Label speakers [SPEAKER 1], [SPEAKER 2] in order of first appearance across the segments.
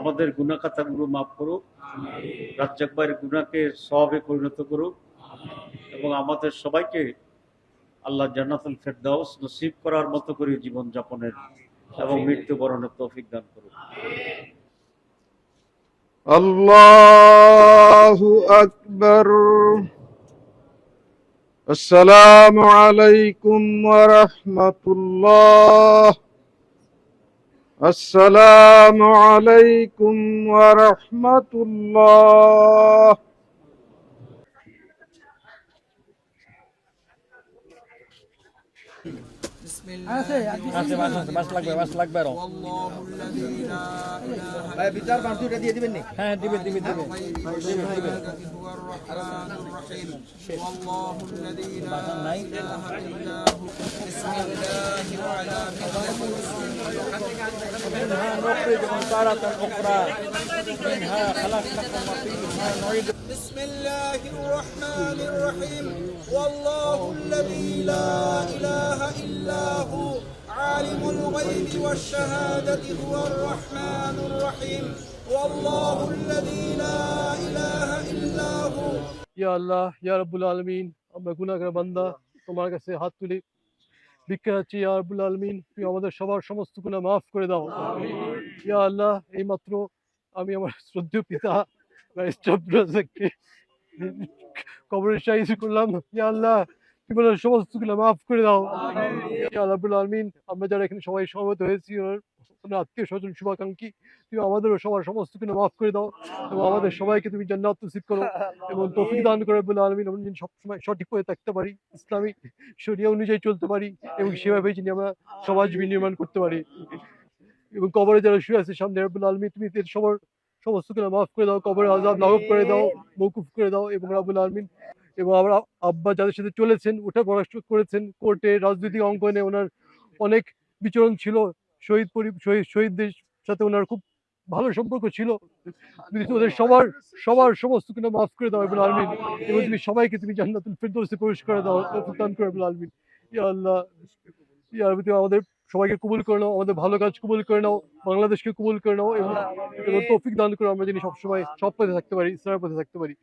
[SPEAKER 1] আমাদের গুনা গুলো মাফ করুক। রাজ্জাক ভাইয়ের গুনাকে সবে পরিণত করুক এবং আমাদের সবাইকে আল্লাহ জান্নাতুল ফেরদাউস নসিব করার মতো করে জীবন যাপনের এবং মৃত্যু বরণের তৌফিক দান করুক।
[SPEAKER 2] আল্লাহু আকবার। আসসালামু আলাইকুম ওয়া রাহমাতুল্লাহ। السلام عليكم ورحمة الله
[SPEAKER 3] بسم الله
[SPEAKER 4] মাছ মাছ মাছ লাগবে মাছ লাগবে আরো
[SPEAKER 3] والله الذي لا اله
[SPEAKER 5] ভাই বিচার পাঁচটা দিয়ে দিবেন নি
[SPEAKER 4] হ্যাঁ দিবে দিবে দিবে
[SPEAKER 3] غير الشهادة هو الرحمن الرحيم والله الذي لا اله الا هو بسم الله وعلى
[SPEAKER 4] منها نخرجكم تارة أخرى منها خلقناكم وفيها نعيدكم
[SPEAKER 3] بسم الله الرحمن الرحيم والله الذي لا اله الا هو عالم الغيب والشهادة هو الرحمن الرحيم والله الذي لا اله الا هو
[SPEAKER 6] ইয়া আল্লাহ ইয়া রব্বুল আলমিন আমরা গুনাহগার বান্দা তোমার কাছে হাত তুলি ভিক্ষা চাচ্ছি ইয়া রব্বুল আলমিন তুই আমাদের সবার সমস্ত গুণা মাফ করে দাও। ইয়া আল্লাহ এইমাত্র আমি আমার শ্রদ্ধেয় পিতা কবরের সাইজ করলাম ইয়া আল্লাহ আমাদের সমস্তগুলো মাফ করে দাও। আল্লাহ রব্বুল আলমিন, আমরা যারা এখানে সবাই সমবেত হয়েছি আত্মীয় স্বজন, শুভাকাঙ্ক্ষী, তুমি আমাদেরও সবার সমস্ত গুনাহ মাফ করে দাও এবং আমাদের সবাইকে তুমি জান্নাত নসিব করো এবং তৌফিক দান করে বলে আলমিন। আমরা যেন সবসময় সঠিক পথে থাকতে পারি, ইসলামী শরিয়া অনুযায়ী চলতে পারি এবং সেভাবে যিনি আমরা সমাজ বিনির্মাণ করতে পারি। এবং কবরে যারা শুয়ে আছে, সামনে রব্বুল আলমী তুমি সবার সমস্ত কিছু মাফ করে দাও, কবরে আজাব লাঘব করে দাও মৌকুফ করে দাও এবং রাবুল আলমিন এবং আমরা আব্বা যাদের সাথে চলেছেন ওঠা পড়াশোনা করেছেন, কোর্টে রাজনৈতিক অঙ্গনে ওনার অনেক বিচরণ ছিল। শহীদ পরি, শহীদ, শহীদদের সাথে ওনার খুব ভালো সম্পর্ক ছিল। ওদের সবার সবার সমস্ত কিছু মাফ করে দাও এবং আলমিন এবং তুমি সবাইকে তুমি জান্নাতুল ফেরদৌসে প্রবেশ করে দাও দান করে বলে আলমিন। ইয়া আল্লাহ, ইয়া তুমি আমাদের সবাইকে কবুল করে নাও, আমাদের ভালো কাজ কবুল করে নাও, বাংলাদেশকে কবুল করে নাও এবং তৌফিক দান করে। আমরা যিনি সবসময় সব পথে থাকতে পারি, ইসলামের পথে থাকতে পারি।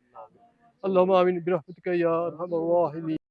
[SPEAKER 6] Allahümme amin. Bir rahmetike ya erhamer rahimin.